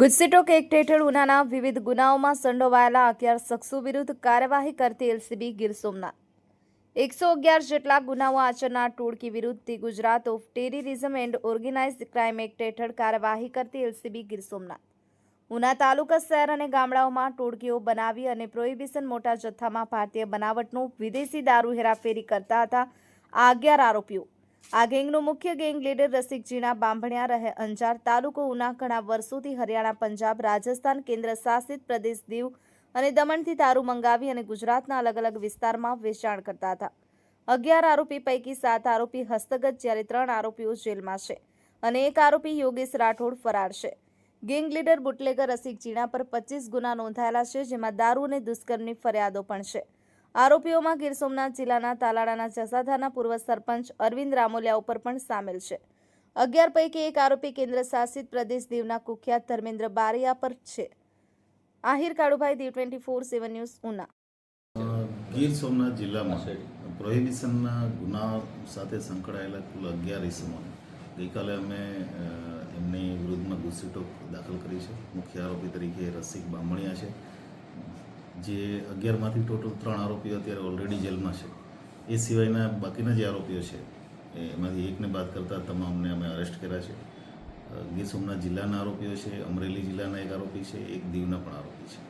GUJCTOC act હેઠળ ઉનાના વિવિધ ગુનાઓમાં સંડોવાયેલા અગિયાર શખ્સો વિરુદ્ધ કાર્યવાહી કરતી એલસીબી ગીર સોમનાથ. એકસો અગિયાર જેટલા ગુનાઓ આચરનાર ટોળકી વિરુદ્ધ the Gujarat of terrorism and organise crime act હેઠળ કાર્યવાહી કરતી એલસીબી ગીર સોમનાથ. ઉના તાલુકા, શહેર અને ગામડાઓમાં ટોળકીઓ બનાવી અને પ્રોહિબિશન મોટા જથ્થામાં ભારતીય બનાવટનું વિદેશી દારૂ હેરાફેરી કરતા હતા આ અગિયાર આરોપીઓ. આ ગેંગનો મુખ્ય ગેંગ લીડર રસિક જીણા બાંભણિયા રહે અંજાર તાલુકો ઉના ઘણા વર્ષોથી હરિયાણા, પંજાબ, રાજસ્થાન, કેન્દ્ર શાસિત પ્રદેશ દીવ અને દમણથી દારૂ મંગાવી અને ગુજરાતના અલગ અલગ વિસ્તારમાં વેચાણ કરતા હતા. અગિયાર આરોપી પૈકી સાત આરોપી હસ્તગત, જ્યારે ત્રણ આરોપીઓ જેલમાં છે અને એક આરોપી યોગેશ રાઠોડ ફરાર છે. Gang leader bootlegger Rasik Jina પર પચીસ ગુના નોંધાયેલા છે, જેમાં દારૂ અને દુષ્કર્મની ફરિયાદો પણ છે. આરોપીઓમાં ગીર સોમનાથ જિલ્લાના તાલાડાના જસાધાના પૂર્વ સરપંચ અરવિંદ રામોલિયા ઉપર પણ સામેલ છે. અગિયાર પૈકી એક આરોપી કેન્દ્ર શાસિત પ્રદેશ દીવના કુખ્યાત ધર્મેન્દ્ર બારિયા પર છે. Ahir Kalubhai, Diu twenty four seven news, Una. Gir Somnath જિલ્લામાં પ્રોહિબિશનના ગુના સાથે સંકળાયેલા કુલ અગિયાર ઇસમોને ગઈકાલે અમે એમની વિરુદ્ધમાં ગુસ્સીટોક દાખલ કરી છે. મુખ્ય આરોપી તરીકે રસિક બામણિયા છે. જે અગિયારમાંથી ટોટલ ત્રણ આરોપીઓ અત્યારે ઓલરેડી જેલમાં છે. એ સિવાયના બાકીના જે આરોપીઓ છે એમાંથી એકને બાદ કરતાં તમામને અમે અરેસ્ટ કર્યા છે. ગીર સોમનાથ જિલ્લાના આરોપીઓ છે, અમરેલી જિલ્લાના એક આરોપી છે, એક દીવના પણ આરોપી છે.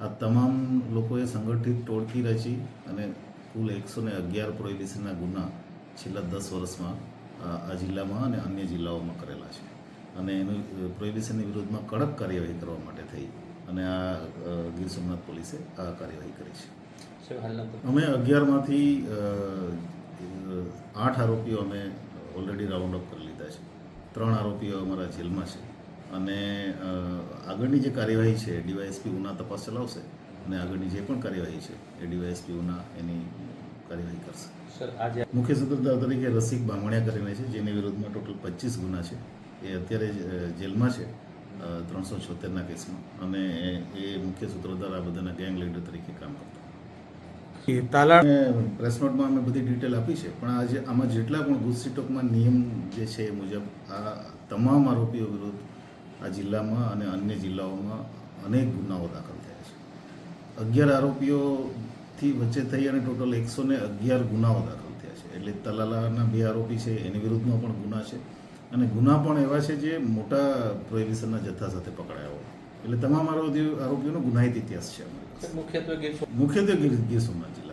આ તમામ લોકોએ સંગઠિત ટોળકી રચી અને કુલ એકસો ને અગિયાર પ્રોહિબિશનના ગુના છેલ્લા દસ વર્ષમાં આ જિલ્લામાં અને અન્ય જિલ્લાઓમાં કરેલા છે. અને એનું પ્રોહિબિશનની વિરુદ્ધમાં કડક કાર્યવાહી કરવા માટે થઈ. અને આ ગીર સોમનાથ પોલીસે આ કાર્યવાહી કરી છે. અમે અગિયારમાંથી આઠ આરોપીઓ અમે ઓલરેડી રાઉન્ડ અપ કરી લીધા છે. ત્રણ આરોપીઓ અમારા જેલમાં છે. અને આગળની જે કાર્યવાહી છે ડીવાયએસપી ઉના તપાસ ચલાવશે અને આગળની જે પણ કાર્યવાહી છે એ ડીવાયએસપી ઉના એની કાર્યવાહી કરશે. સર આજે મુખ્ય સૂત્રધાર તરીકે રસિક બામણિયા કરીને છે જેની વિરુદ્ધમાં ટોટલ પચીસ ગુના છે. એ અત્યારે જેલમાં છે. ત્રણસો છોતેરના કેસમાં. અને એ- મુખ્ય સૂત્રધાર આ બધાના ગેંગ લીડર તરીકે કામ કરતા. તાલા પ્રેસ નોટમાં અમે બધી ડિટેલ આપી છે પણ આજે આમાં જેટલા પણ ગુસ્સીટોકમાં નિયમ જે છે એ મુજબ આ તમામ આરોપીઓ વિરુદ્ધ આ જિલ્લામાં અને અન્ય જિલ્લાઓમાં અનેક ગુનાઓ દાખલ થયા છે. અગિયાર આરોપીઓથી વચ્ચે થઈ અને ટોટલ એકસો ને અગિયાર ગુનાઓ દાખલ થયા છે. એટલે તલાલાના બે આરોપી છે એની વિરુદ્ધમાં પણ ગુના છે. અને ગુના પણ એવા છે જે મોટા પ્રોહિબિશનના જથ્થા સાથે પકડાયો એટલે તમામ આરોપીઓ આરોપીઓનો ગુનાહિત ઇતિહાસ છે મુખ્યત્વે ગીર મુખ્યત્વે ગીર સોમનાથ જિલ્લા.